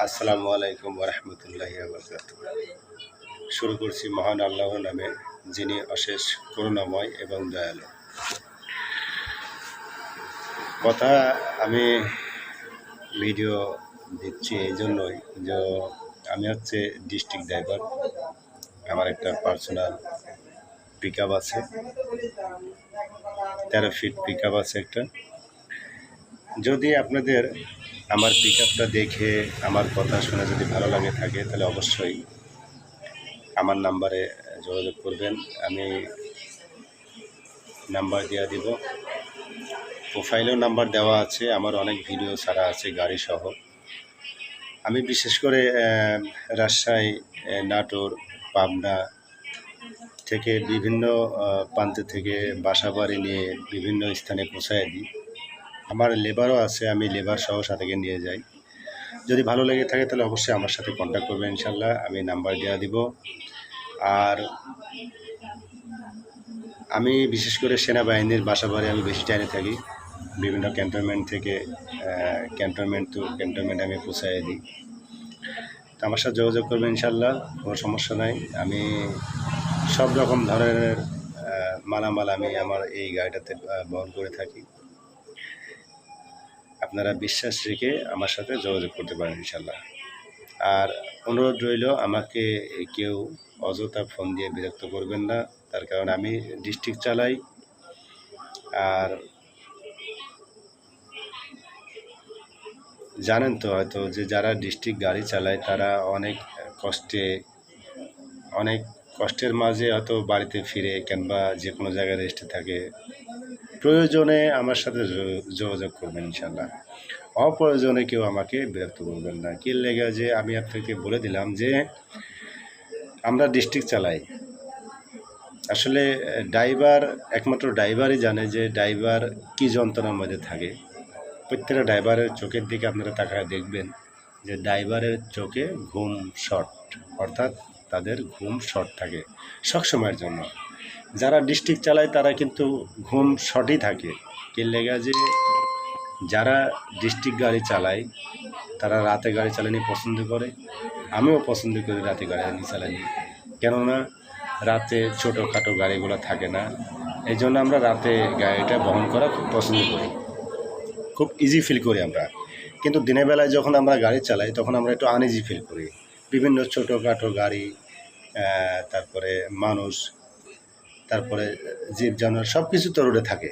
আসসালামু আলাইকুম রহমতুল্লাহি শুরু করছি মহান আল্লাহ নামে, যিনি অশেষ করুণাময় এবং দয়ালু। কথা আমি ভিডিও দিচ্ছি এই জন্যই যে আমি হচ্ছে ডিস্ট্রিক্ট ড্রাইভার। আমার একটা পার্সোনাল পিক আছে। তেরো ফিট পিক আছে একটা। যদি আপনাদের আমার পিক দেখে আমার কথা শুনে যদি ভালো লাগে থাকে, তাহলে অবশ্যই আমার নাম্বারে যোগাযোগ করবেন। আমি নাম্বার দেওয়া দিব। প্রোফাইলেও নাম্বার দেওয়া আছে, আমার অনেক ভিডিও ছাড়া আছে গাড়ি সহ আমি বিশেষ করে রাজশাহী নাটোর, পাবনা থেকে বিভিন্ন প্রান্ত থেকে বাসা বাড়ি নিয়ে বিভিন্ন স্থানে পৌঁছায় দিই। আমার লেবারও আছে, আমি লেবার সহ সাথে নিয়ে যাই। যদি ভালো লেগে থাকে তাহলে অবশ্যই আমার সাথে কন্ট্যাক্ট করবেন ইনশাল্লাহ আমি নাম্বার দেওয়া দিব। আর আমি বিশেষ করে সেনাবাহিনীর বাসা বাড়ি আমি বেশি টাইমে থাকি। বিভিন্ন ক্যান্টনমেন্ট থেকে ক্যান্টনমেন্ট টু ক্যান্টনমেন্ট আমি পৌঁছাই দিই। তো আমার সাথে যোগাযোগ করবেন ইনশাল্লাহ কোনো সমস্যা নাই। আমি সব রকম ধরনের মালামাল আমি আমার এই গাড়িটাতে বহন করে থাকি। আপনারা বিশ্বাস রেখে আমার সাথে যোগাযোগ করতে পারেন ইনশাল্লাহ আর অনুরোধ রইল, আমাকে কেউ অযথা ফোন দিয়ে বিরক্ত করবেন না। তার কারণ আমি ডিস্ট্রিক্ট চালাই। আর জানেন তো হয়তো যে যারা ডিস্ট্রিক্ট গাড়ি চালায়, তারা অনেক কষ্টে, অনেক কষ্টের মাঝে হয়তো বাড়িতে ফিরে কিংবা যে কোনো জায়গায় রেস্টে থাকে, প্রয়োজনে আমার সাথে যোগাযোগ করবেন ইনশাল্লাহ অপ্রয়োজনে কেউ আমাকে বিরক্ত করবেন না। কি লেগে যে আমি আপনাকে বলে দিলাম যে আমরা ডিস্ট্রিক্ট চালাই। আসলে ড্রাইভার একমাত্র ড্রাইভারই জানে যে ড্রাইভার কী যন্ত্রণার মধ্যে থাকে। প্রত্যেকটা ড্রাইভারের চোখের দিকে আপনারা তাকায় দেখবেন যে ড্রাইভারের চোখে ঘুম শর্ট অর্থাৎ তাদের ঘুম শর্ট থাকে সবসময়ের জন্য। যারা ডিস্ট্রিক্ট চালায় তারা কিন্তু ঘুম শর্টই থাকে। কি লেগা যে যারা ডিস্ট্রিক্ট গাড়ি চালায়, তারা রাতে গাড়ি চালানি পছন্দ করে, আমিও পছন্দ করি রাতে গাড়ি চালানি। কেননা রাতে ছোটোখাটো গাড়িগুলো থাকে না এই জন্য আমরা রাতে গাড়িটা বহন করা খুব পছন্দ করি। খুব ইজি ফিল করি আমরা। কিন্তু দিনের বেলায় যখন আমরা গাড়ি চালাই, তখন আমরা একটু আনইজি ফিল করি। বিভিন্ন ছোটোখাটো গাড়ি তারপরে মানুষ, তারপরে জীব জানোয়ার সব কিছু তো রোডে থাকে।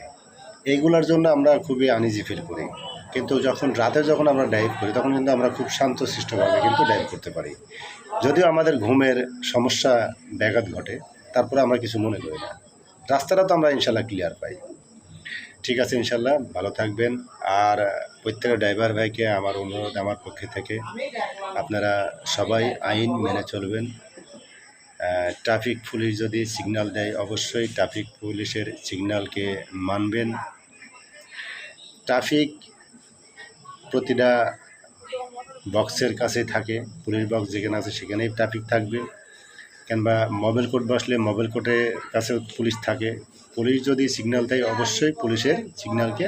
এইগুলোর জন্য আমরা খুবই আনইজি ফিল করি। কিন্তু যখন রাতে যখন আমরা ড্রাইভ করি, তখন কিন্তু আমরা খুব শান্তশিষ্টভাবে কিন্তু ড্রাইভ করতে পারি। যদিও আমাদের ঘুমের সমস্যা ব্যাঘাত ঘটে, তারপরে আমরা কিছু মনে করি না। রাস্তাটা তো আমরা ইনশাল্লাহ ক্লিয়ার পাই। ঠিক আছে ইনশাল্লাহ, ভালো থাকবেন। আর প্রত্যেক ড্রাইভার ভাইকে আমার অনুরোধ আমার পক্ষে থেকে, আপনারা সবাই আইন মেনে চলবেন। ট্রাফিক পুলিশ যদি সিগন্যাল দেয়, অবশ্যই ট্রাফিক পুলিশের সিগন্যালকে মানবেন। ট্রাফিক প্রতিটা বক্সের কাছে থাকে, পুলিশ বক্স যেখানে আছে সেখানেই ট্রাফিক থাকবে। কিংবা মোবাইল কোর্ট বসলে মোবাইল কোর্টের কাছে পুলিশ থাকে। পুলিশ যদি সিগন্যাল দেয়, অবশ্যই পুলিশের সিগন্যালকে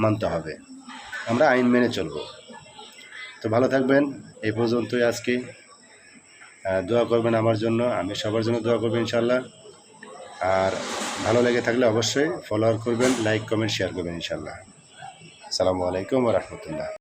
মানতে হবে। আমরা আইন মেনে চলবো। তো ভালো থাকবেন। এই পর্যন্তই আজকে। দোয়া করবেন আমার জন্য। আমি সবার জন্য দোয়া করবেন ইনশাল্লাহ আর ভালো লেগে থাকলে অবশ্যই ফলোয়ার করবেন লাইক কমেন্ট শেয়ার করবেন ইনশাল্লাহ আসসালামু আলাইকুম রহমতুল্লাহ।